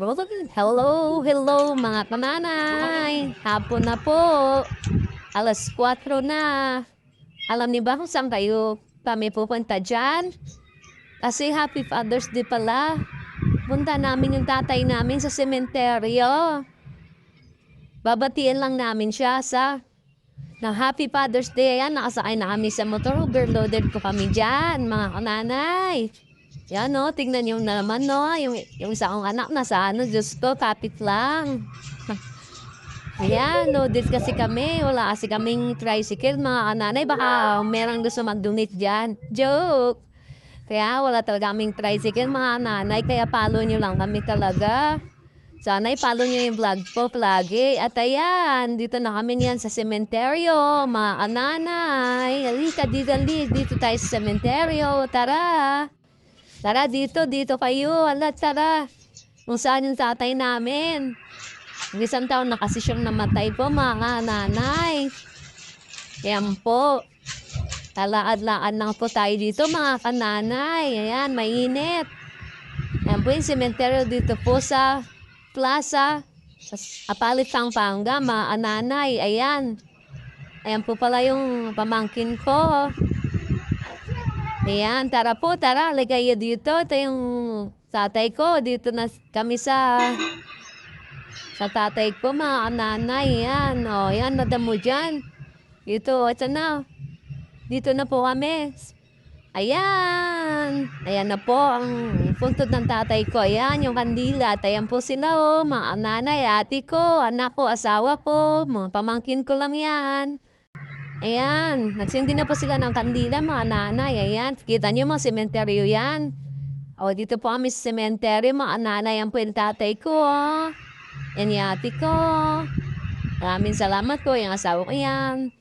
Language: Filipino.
Hello, hello mga kananay. Hapon na po. Alas 4 na. Alam niyo ba kung saan kayo kami pupunta dyan? Kasi Happy Father's Day pala. Punta namin yung tatay namin sa sementeryo. Babatiin lang namin siya sa na Happy Father's Day. Ayan, nakasakay na kami sa motor. Overloaded ko kami dyan, mga kananay. Yan no, tingnan na naman no, yung, yung isa kong anak nasa ano, Diyos ko, kapit lang. Ayan, loaded kasi kami. Wala kasi kaming tricycle, mga kananay. Baka merong gusto mag-donate dyan. Joke! Kaya wala talaga kaming tricycle, mga nanay. Kaya follow nyo lang kami talaga. Sana i-follow nyo yung vlog ko lagi. At ayan, dito na kami niyan sa sementeryo, mga kananay. Halika dito. Dito tayo sa sementeryo. Tara! Tara dito, dito kayo. Ala, tara. Kung saan yung tatay namin. Ang isang taon na kasi siyang namatay po, mga nanay. Yan po. Talaad-laad lang po tayo dito, mga kananay. Ayan, mainit. Ayan po yung sementeryo dito po sa plaza. Sa Apalit Pampanga, mga kananay. Ayan. Ayan po pala yung pamangkin ko. Ayan, tara po, tara, ligay dito. Ito yung tatay ko. Dito na kami sa sa tatay ko, mga nanay. Yan, o, yan, madam mo dyan. Dito, ito na. Dito na po kami. Ayan. Ayan na po ang puntod ng tatay ko. Ayan, yung kandila. At ayan po sila, o, mga nanay, ate ko, anak ko, asawa ko, mga pamangkin ko lang yan. Ayan, nagsindi na po sila ng kandila, mga nanay. Ayan, kita niyo mga sementeryo yan. O, dito po kami sa sementeryo, mga nanay. Yan po yung tatay ko. Yan yung ko. Maraming salamat po, yung asawa ko yan.